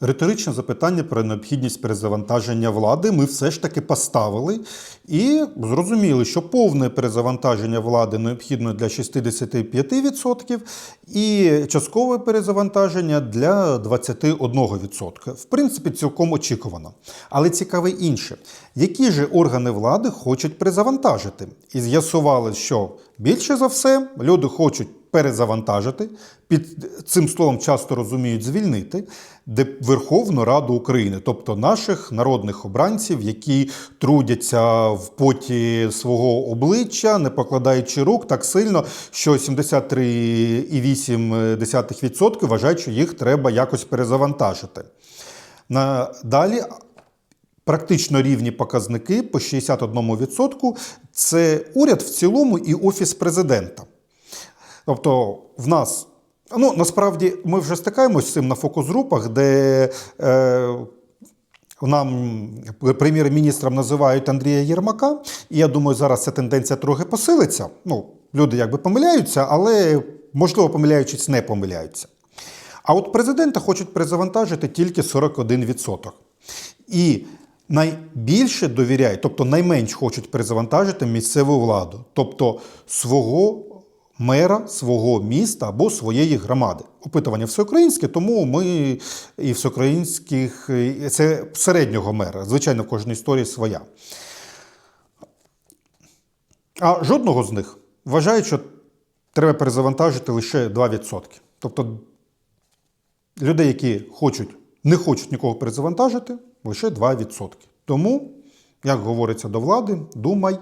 Риторичне запитання про необхідність перезавантаження влади ми все ж таки поставили і зрозуміли, що повне перезавантаження влади необхідно для 65% і часткове перезавантаження для 21%. В принципі, цілком очікувано. Але цікаве інше, які ж органи влади хочуть перезавантажити? І з'ясували, що більше за все люди хочуть перезавантажити. Під цим словом часто розуміють звільнити Верховну Раду України, тобто наших народних обранців, які трудяться в поті свого обличчя, не покладаючи рук так сильно, що 73,8% вважають, що їх треба якось перезавантажити. Надалі практично рівні показники по 61% це уряд в цілому і офіс президента. Тобто, в нас, ну насправді, ми вже стикаємось з цим на фокус-групах, де е, нам прем'єр-міністром називають Андрія Єрмака, і я думаю, зараз ця тенденція трохи посилиться. Ну, люди якби помиляються, але можливо, помиляючись, не помиляються. А от президента хочуть перезавантажити тільки 41%. І найбільше довіряють, тобто найменш хочуть перезавантажити місцеву владу, тобто свого мера свого міста або своєї громади. Опитування всеукраїнське, тому ми і всеукраїнських це середнього мера. Звичайно, в кожній історії своя. А жодного з них вважають, що треба перезавантажити лише 2%. Тобто людей, які хочуть, не хочуть нікого перезавантажити, лише 2%. Тому, як говориться до влади, думай